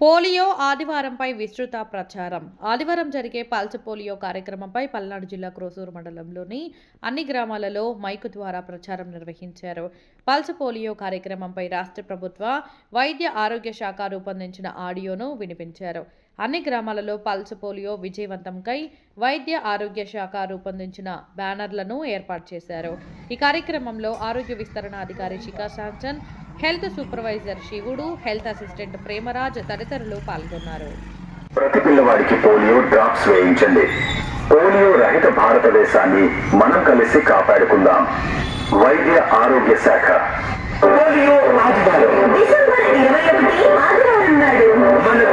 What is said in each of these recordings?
Polio ఆదివారంపై విస్తృత ప్రచారం. ఆదివారం జరిగే పల్స్ పోలియో కార్యక్రమంపై పల్నాడు జిల్లా క్రోసూరు మండలంలోని అన్ని గ్రామాలలో మైకు ద్వారా ప్రచారం నిర్వహించారు. పల్స్ పోలియో కార్యక్రమంపై రాష్ట్ర ప్రభుత్వ వైద్య ఆరోగ్య శాఖ రూపొందించిన ఆడియోను వినిపించారు. అన్ని గ్రామాలలో పల్స్ పోలియో విజయవంతంకై వైద్య ఆరోగ్య శాఖ రూపొందించిన బ్యానర్లను ఏర్పాటు చేశారు. ఈ కార్యక్రమంలో ఆరోగ్య విస్తరణ అధికారి Shikha Shanchan health supervisor Shivudu health assistant Premraj తదితరులు పాల్గొన్నారు. ప్రతి పిల్లవాడికి పోలియో డ్రాప్స్ వేయించండి. పోలియో రహిత భారతదేశాన్ని మనం కలిసి కాపాడుకుందాం. వైద్య ఆరోగ్య శాఖ. పోలియో మన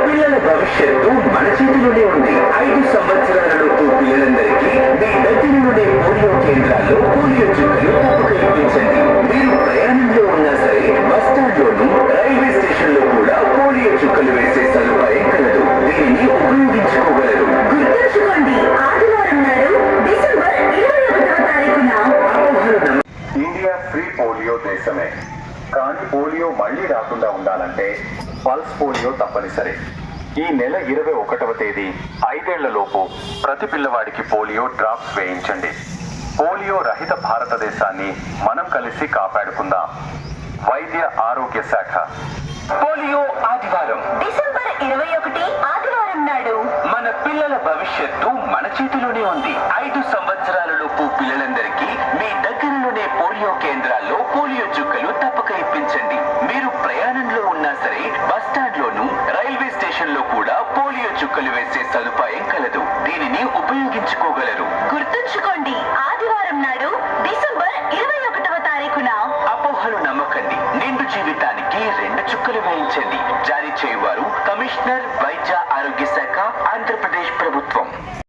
పిల్లల భవిష్యత్తు మన చేతిలోనే ఉంది. ఐదు సంవత్సరాలలోపు పిల్లలందరికీ మీ దగ్గరలోనే పోలియో కేంద్రాల్లో పోలియో గుర్తుంచుకోండి. ఆదివారం నాడు డిసెంబర్ ఇరవై ఒకటవ తారీఖున. ఇండియా ఫ్రీ పోలియో దేశమే. కానీ పోలియో మళ్ళీ రాకుండా ఉండాలంటే పల్స్ పోలియో తప్పనిసరి. ఈ నెల ఇరవై ఒకటవ తేదీ ఐదేళ్ళలోపు ప్రతి పిల్లవాడికి పోలియో డ్రాప్స్ వేయించండి. పోలియో రహిత భారతదేశాన్ని మనం కలిసి కాపాడుకుందాం. వైద్య ఆరోగ్య శాఖ. పోలియో ఆదివారం డిసెంబర్ ఇరవై ఒకటి ఆదివారం నాడు మన పిల్లల భవిష్యత్తు మన చేతిలోనే ఉంది. ఐదు సంవత్సరాలలోపు పిల్లలందరికీ మీ దగ్గరలోనే పోలియో కేంద్రాల్లో పోలియో చుక్కలు తప్పక ఇప్పించండి. మీరు ప్రయాణంలో ఉన్నా సరే బస్ స్టాండ్ లోను రైల్వే స్టేషన్లో కూడా పోలియో చుక్కలు వేసే సదుపాయం కలదు. దీనిని ఉపయోగించుకోగలరు. గుర్తుంచుకోండి ఆదివారం నాడు డిసెంబర్ ఇరవై ఒకటవ తారీఖున. అపోహలు నమ్మకండి. నిండు రెండు చుక్కలు వేయించింది జారీ చేయువారు కమిషనర్ వైద్య ఆరోగ్య శాఖ ఆంధ్రప్రదేశ్ ప్రభుత్వం.